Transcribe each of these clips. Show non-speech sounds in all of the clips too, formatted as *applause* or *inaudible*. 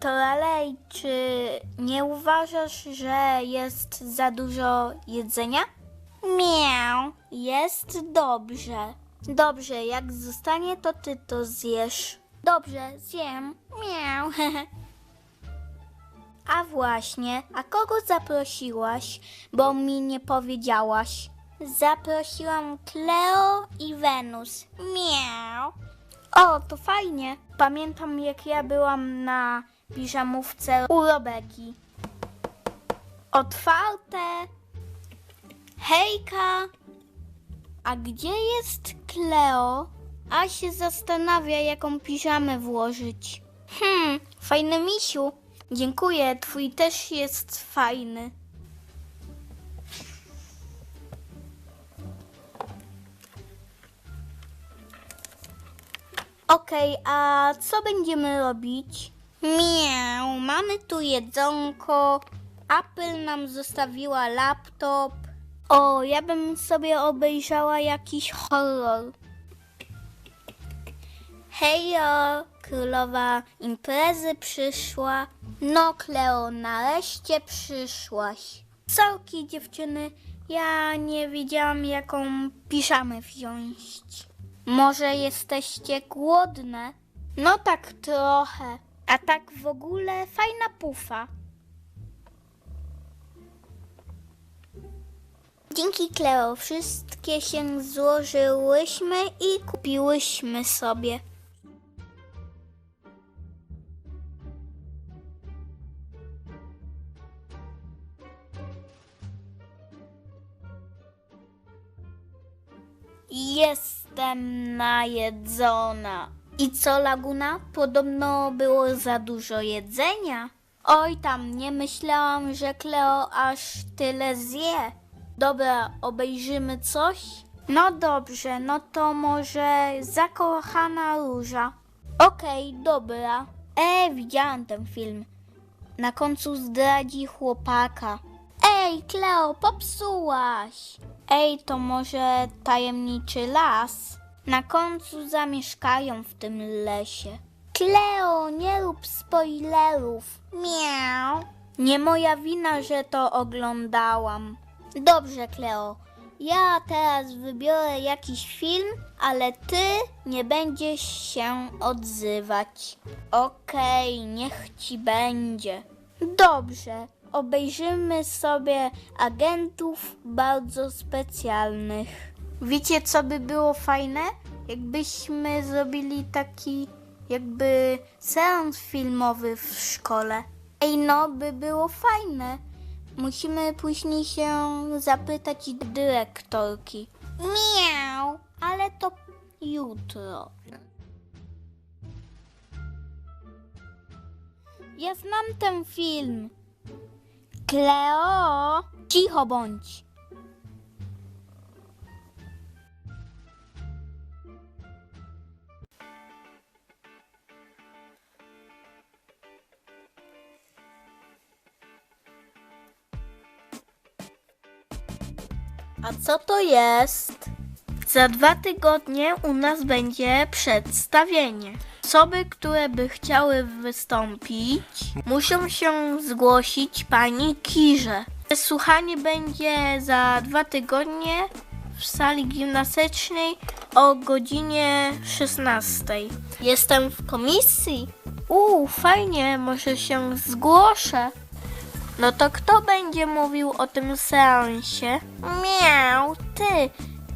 To dalej, czy nie uważasz, że jest za dużo jedzenia? Miau, jest dobrze. Dobrze, jak zostanie, to ty to zjesz. Dobrze, zjem. Miau. *laughs* A właśnie, a kogo zaprosiłaś, bo mi nie powiedziałaś? Zaprosiłam Cleo i Wenus. Miau. O, to fajnie. Pamiętam, jak ja byłam na piżamówce u Robeki. Otwarte. Hejka. A gdzie jest Cleo? A się zastanawia, jaką piżamę włożyć. Hmm, fajny misiu. Dziękuję, twój też jest fajny. Okej, a co będziemy robić? Miau, mamy tu jedzonko. Apple nam zostawiła laptop. O, ja bym sobie obejrzała jakiś horror. Hejo, królowa imprezy przyszła. No, Kleo, nareszcie przyszłaś. Sorki, dziewczyny, ja nie wiedziałam, jaką piżamę wziąć. Może jesteście głodne? No tak trochę. A tak w ogóle fajna pufa. Dzięki Kleo wszystkie się złożyłyśmy i kupiłyśmy sobie. Jestem najedzona. I co, Laguna? Podobno było za dużo jedzenia. Oj tam, nie myślałam, że Kleo aż tyle zje. Dobra, obejrzymy coś? No dobrze, no to może zakochana róża. Okej, dobra. E, widziałam ten film. Na końcu zdradzi chłopaka. Ej, Kleo, popsułaś! Ej, to może tajemniczy las? Na końcu zamieszkają w tym lesie. Kleo, nie rób spoilerów. Miau. Nie moja wina, że to oglądałam. Dobrze, Kleo. Ja teraz wybiorę jakiś film, ale ty nie będziesz się odzywać. Okej, niech ci będzie. Dobrze, obejrzymy sobie agentów bardzo specjalnych. Wiecie, co by było fajne? Jakbyśmy zrobili taki jakby seans filmowy w szkole. Ej, no, by było fajne. Musimy później się zapytać dyrektorki. Miau, ale to jutro. Ja znam ten film. Kleo, cicho bądź. A co to jest? Za dwa tygodnie u nas będzie przedstawienie. Osoby, które by chciały wystąpić, muszą się zgłosić pani Kirze. Słuchanie będzie za dwa tygodnie w sali gimnastycznej o godzinie 16. Jestem w komisji. Uuu, fajnie, może się zgłoszę. No to kto będzie mówił o tym seansie? Miał, ty.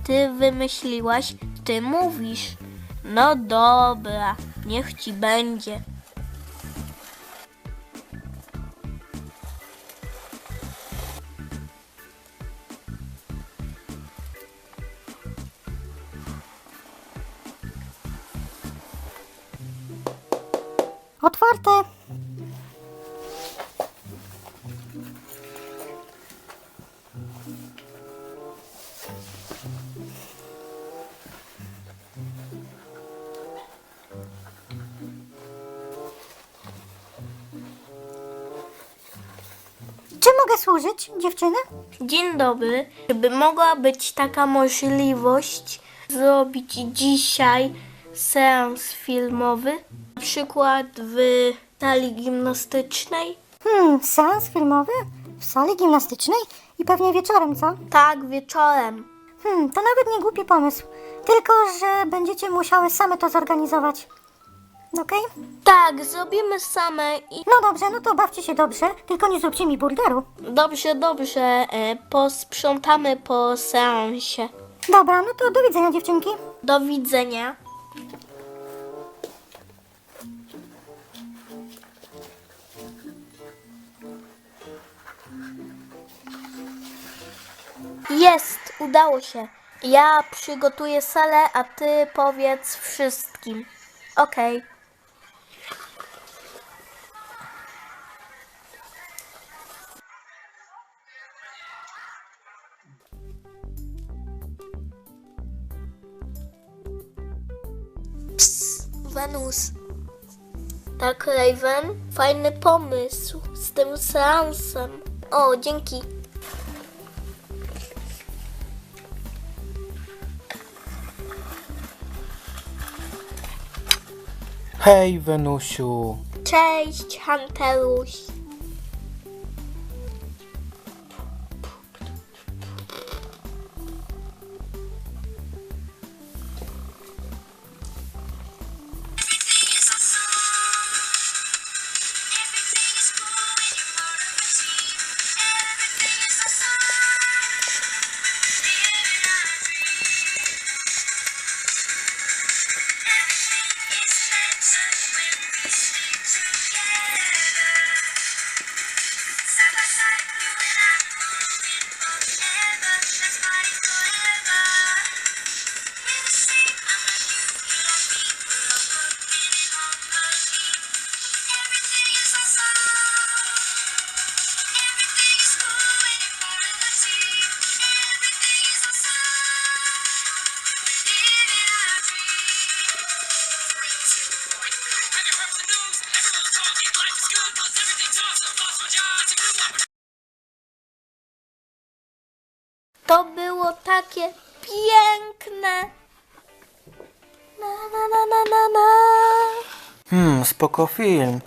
Ty wymyśliłaś, ty mówisz. No dobra, niech ci będzie. Otwarte. Mogę służyć, dziewczyny? Dzień dobry. Gdyby mogła być taka możliwość zrobić dzisiaj seans filmowy, na przykład w Sali gimnastycznej? Hmm, seans filmowy? W sali gimnastycznej? I pewnie wieczorem, co? Tak, wieczorem. Hmm, to nawet nie głupi pomysł. Tylko, że będziecie musiały same to zorganizować. Okej? Tak, zrobimy same i... No dobrze, no to bawcie się dobrze, tylko nie zróbcie mi burderu. Dobrze, dobrze, e, posprzątamy po seansie. Dobra, no to do widzenia dziewczynki. Do widzenia. Jest, udało się. Ja przygotuję salę, a ty powiedz wszystkim. Okej. Wenus. Tak, Raven? Fajny pomysł z tym seansem. O, dzięki. Hej, Wenusiu. Cześć, Hunteruś. Hmm, spoko film.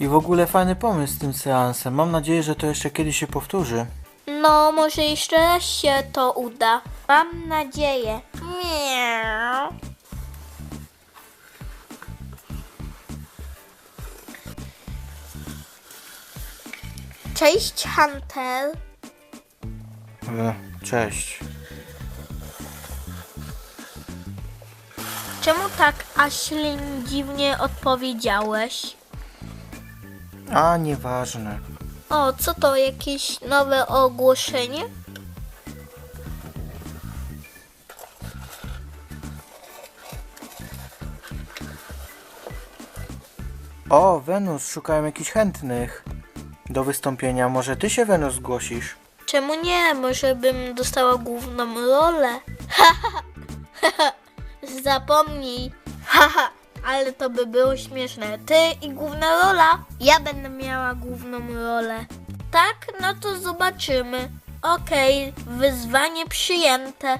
I w ogóle fajny pomysł z tym seansem. Mam nadzieję, że to jeszcze kiedyś się powtórzy. No, może jeszcze raz się to uda. Mam nadzieję. Miau. Cześć, Hunter. E, Cześć. Czemu tak, Ashlyn, dziwnie odpowiedziałeś? A, nieważne. O, co to, jakieś nowe ogłoszenie? O, Wenus, szukałem jakichś chętnych do wystąpienia. Może ty się, Wenus, zgłosisz? Czemu nie? Może bym dostała główną rolę. *laughs* Zapomnij. Haha, ale to by było śmieszne. Ty i główna rola. Ja będę miała główną rolę. Tak? No to zobaczymy. Okej, wyzwanie przyjęte.